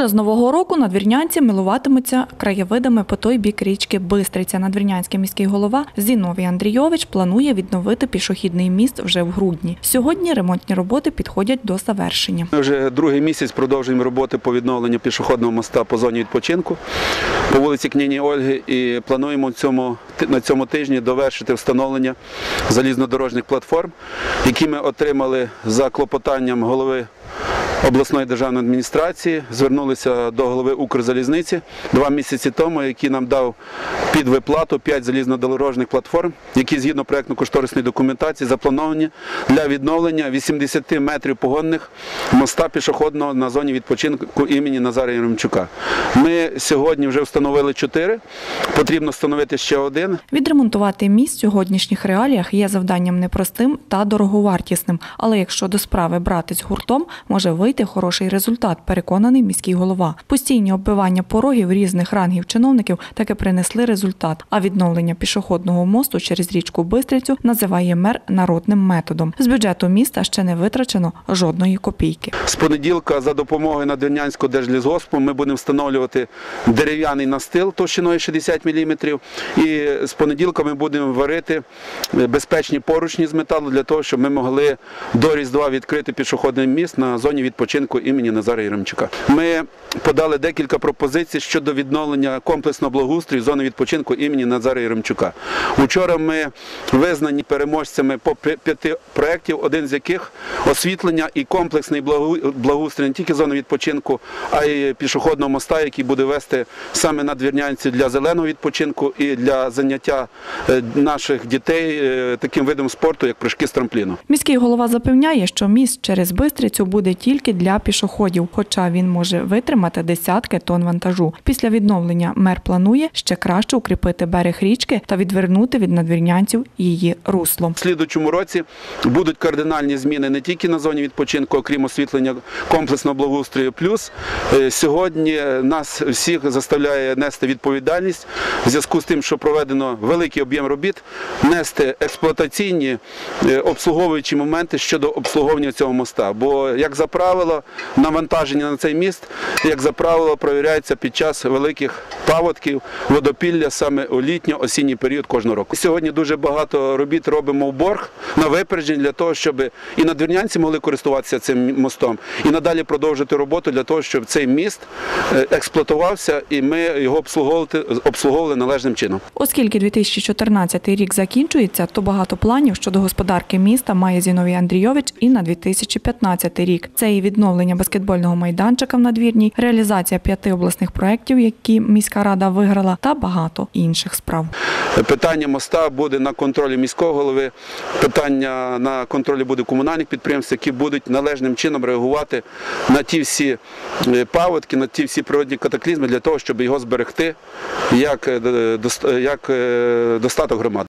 Уже з нового року надвірнянці милуватимуться краєвидами по той бік річки Бистриця. Надвірнянський міський голова Зіновій Андрійович планує відновити пішохідний міст вже в грудні. Сьогодні ремонтні роботи підходять до завершення. Ми вже другий місяць продовжуємо роботи по відновленню пішохідного моста по зоні відпочинку по вулиці Кніні Ольги і плануємо цьому, на цьому тижні довершити встановлення залізнодорожніх платформ, які ми отримали за клопотанням голови обласної державної адміністрації. Звернулися до голови Укрзалізниці два місяці тому, який нам дав під виплату 5 залізнодорожних платформ, які згідно проєктно-кошторисної документації заплановані для відновлення 80 метрів погонних моста пішохідного на зоні відпочинку імені Назара Єремчука. Ми сьогодні вже встановили 4, потрібно встановити ще один. Відремонтувати міст в сьогоднішніх реаліях є завданням непростим та дороговартісним. Але якщо до справи братись гуртом, може вийти хороший результат, переконаний міський голова. Постійні оббивання порогів різних рангів чиновників таки принесли результат. А відновлення пішохідного мосту через річку Бистрицю називає мер народним методом. З бюджету міста ще не витрачено жодної копійки. З понеділка за допомогою Надвірнянського держлісгоспу ми будемо встановлювати дерев'яний настил товщиною 60 мм. І з понеділка ми будемо варити безпечні поручні з металу для того, щоб ми могли до Різдва відкрити пішохідний міст на зоні відпочинку імені Назара Єремчука. Ми подали декілька пропозицій щодо відновлення комплексного благоустрою зони відпочинку імені Назара Єремчука. Учора ми визнані переможцями по п'яти проєктів, один з яких освітлення і комплексний благоустрій не тільки зони відпочинку, а й пішохідного моста, який буде вести саме надвірнянців для зеленого відпочинку і для заняття е, наших дітей е, таким видом спорту, як прыжки з трампліну. Міський голова запевняє, що міст через Бистрицю буде тільки для пішоходів, хоча він може витримати десятки тонн вантажу. Після відновлення мер планує ще краще укріпити берег річки та відвернути від надвірнянців її русло. В слідучому році будуть кардинальні зміни не тільки на зоні відпочинку, окрім освітлення комплексного благоустрою. Плюс е, сьогодні нас всіх заставляє нести відповідальність в зв'язку з тим, що проведено великий об'єм робіт, нести експлуатаційні е, обслуговуючі моменти щодо обслуговування цього моста. Бо, як за правило, навантаження на цей міст, як за правило, провіряється під час великих паводків, водопілля саме у літньо-осінній період кожного року. Сьогодні дуже багато робіт робимо в борг на випередження для того, щоб і надвірнянці могли користуватися цим мостом, і надалі продовжити роботу для того, щоб цей міст е, експлуатувався і ми його обслуговували належним чином. Оскільки 2014 рік закінчується, то багато планів щодо господарки міста має Зіновій Андрійович і на 2015 рік. Це відновлення баскетбольного майданчика в надвірній, реалізація п'яти обласних проєктів, які міська рада виграла, та багато інших справ. Питання моста буде на контролі міського голови. Питання на контролі буде комунальних підприємств, які будуть належним чином реагувати на ті всі е, паводки, на ті всі природні катаклізми для того, щоб його зберегти як, е, е, достаток громади.